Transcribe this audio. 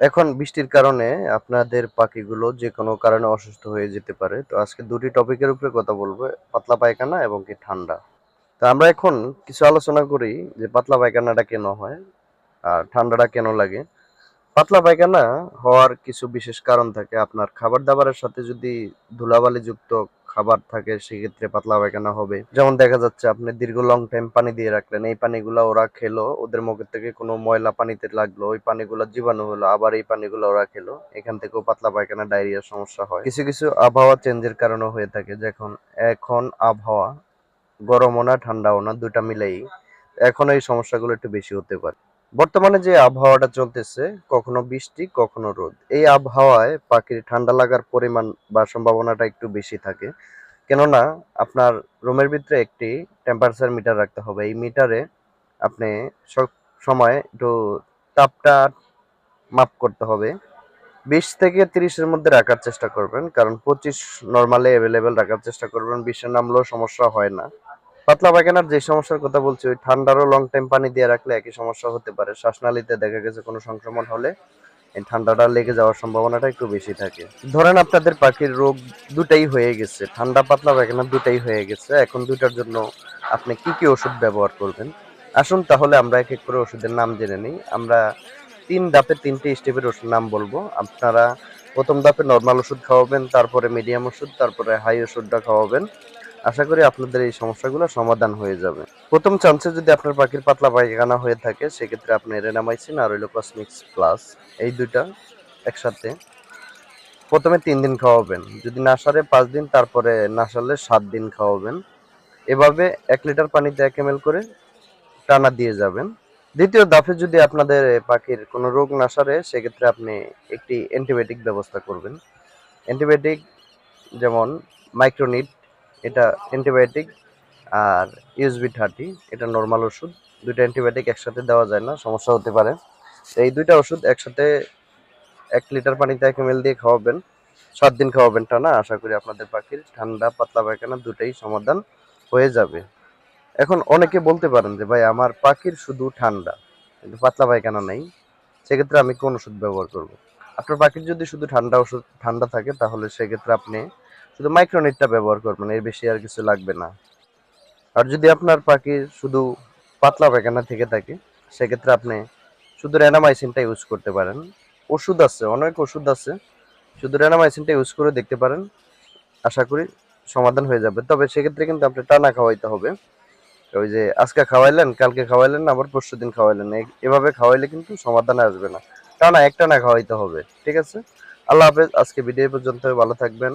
এখন বৃষ্টির কারণে আপনাদের পাখিগুলো যে কোনো কারণে অসুস্থ হয়ে যেতে পারে। তো আজকে দুটি টপিকের উপরে কথা বলব, পাতলা পায়খানা এবং কি ঠান্ডা। তো আমরা এখন কিছু আলোচনা করি যে পাতলা পায়খানাটা কেন হয় আর ঠান্ডাটা কেন লাগে। পাতলা পায়খানা হওয়ার কিছু বিশেষ কারণ থাকে। আপনার খাবার দাবারের সাথে যদি ধুলাবালি যুক্ত খাবার থাকে, সেক্ষেত্রে পাতলা পায়খানা হবে। যেমন দেখা যাচ্ছে, আপনি দীর্ঘ লং টাইম পানি দিয়ে রাখলেন, এই পানিগুলো ওরা খেলো, ওদের মুখের থেকে কোনো ময়লা পানিতে লাগল, ওই পানিগুলো জীবাণু হলো, আবার এই পানিগুলো ওরা খেলো, এখান থেকেও পাতলা পায়খানা, ডায়রিয়ার সমস্যা হয়। কিছু কিছু আবহাওয়া চেঞ্জের কারণে হয়ে থাকে, যখন, এখন আবহাওয়া গরমও না, ঠান্ডাও না দুটা মিলেই। এখন এই সমস্যাগুলো একটু বেশি হতে পারে। বর্তমানে যে আবহাওয়াটা চলতেছে, কখনো বৃষ্টি, কখনো রোদ, এই আবহাওয়ায় পাখির ঠান্ডা লাগার পরিমাণ বা সম্ভাবনাটা একটু বেশি থাকে। কেননা, আপনার রুমের ভিতরে একটি টেম্পারেচার মিটার রাখতে হবে। এই মিটারে আপনি সব সময় একটু তাপটা মাপ করতে হবে। বিশ থেকে তিরিশের মধ্যে রাখার চেষ্টা করবেন, কারণ পঁচিশ নর্মালি অ্যাভেলেবেল রাখার চেষ্টা করবেন। বিশের নামলেও সমস্যা হয় না। পাতলা পায়খানার যে সমস্যার কথা বলছি, ওই ঠান্ডারও লং টাইম পানি দিয়ে রাখলে একই সমস্যা হতে পারে। শ্বাসনালীতে দেখা গেছে কোনো সংক্রমণ হলে এই ঠান্ডাটা লেগে যাওয়ার সম্ভাবনাটা একটু বেশি থাকে। ধরেন আপনাদের পাখির রোগ দুটাই হয়ে গেছে, ঠান্ডা পাতলা পায়খানা দুটাই হয়ে গেছে। এখন দুটার জন্য আপনি কি কি ওষুধ ব্যবহার করবেন? আসুন তাহলে আমরা এক এক করে ওষুধের নাম জেনে নিই। আমরা তিন ধাপে তিনটে স্টেপের ওষুধ নাম বলব। আপনারা প্রথম ধাপে নর্মাল ওষুধ খাওয়াবেন, তারপরে মিডিয়াম ওষুধ, তারপরে হাই ওষুধটা খাওয়াবেন। আশা করি আপনাদের এই সমস্যাগুলো সমাধান হয়ে যাবে। প্রথম চান্সে যদি আপনার পাখির পাতলা পায়খানা হয়ে থাকে, সেক্ষেত্রে আপনি রেনামাইসিন আর হইল কসমিক্স প্লাস এই দুইটা একসাথে প্রথমে তিন দিন খাওয়াবেন। যদি না সারে পাঁচ দিন, তারপরে না সারলে সাত দিন খাওয়াবেন। এভাবে এক লিটার পানিতে এক এম করে টানা দিয়ে যাবেন। দ্বিতীয় দাফে যদি আপনাদের পাখির কোনো রোগ না সারে, সেক্ষেত্রে আপনি একটি অ্যান্টিবায়োটিক ব্যবস্থা করবেন। অ্যান্টিবায়োটিক যেমন মাইক্রোনিট এটা অ্যান্টিবায়োটিক আর ইউএসবি থার্টি এটা নর্মাল ওষুধ। দুইটা অ্যান্টিবায়োটিক একসাথে দেওয়া যায় না, সমস্যা হতে পারে। এই দুইটা ওষুধ একসাথে এক লিটার পানিতে এক এম দিয়ে খাওয়াবেন। সাত দিন খাওয়াবেন টানা আশা করি আপনাদের পাখির ঠান্ডা, পাতলা পায়খানা দুটাই সমাধান হয়ে যাবে। এখন অনেকে বলতে পারেন যে, ভাই, আমার পাখির শুধু ঠান্ডা, কিন্তু পাতলা পায়খানা নেই। সেক্ষেত্রে আমি কোন ওষুধ ব্যবহার করব? আপনার পাখির যদি শুধু ঠান্ডা ওষুধ, ঠান্ডা থাকে, তাহলে সেক্ষেত্রে আপনি শুধু মাইক্রোনিটটা ব্যবহার করবেন, এর বেশি আর কিছু লাগবে না। আর যদি আপনার পাখির শুধু পাতলা পায়খানা থেকে থাকে, সেক্ষেত্রে আপনি শুধু রেনামাইসিনটা ইউজ করতে পারেন। ওষুধ আছে, অনেক ওষুধ আছে। শুধু রেনামাইসিনটা ইউজ করে দেখতে পারেন। আশা করি সমাধান হয়ে যাবে। তবে সেক্ষেত্রে কিন্তু আপনি টানা খাওয়াইতে হবে। ওই যে আজকে খাওয়াইলেন, কালকে খাওয়াইলেন, আবার পরশু দিন খাওয়াইলেন। এভাবে খাওয়াইলে কিন্তু সমাধানে আসবে না। টানা একটা না খাওয়াইতে হবে, ঠিক আছে? আল্লাহ হাফেজ, আজকে ভিডিও পর্যন্ত ভালো থাকবেন।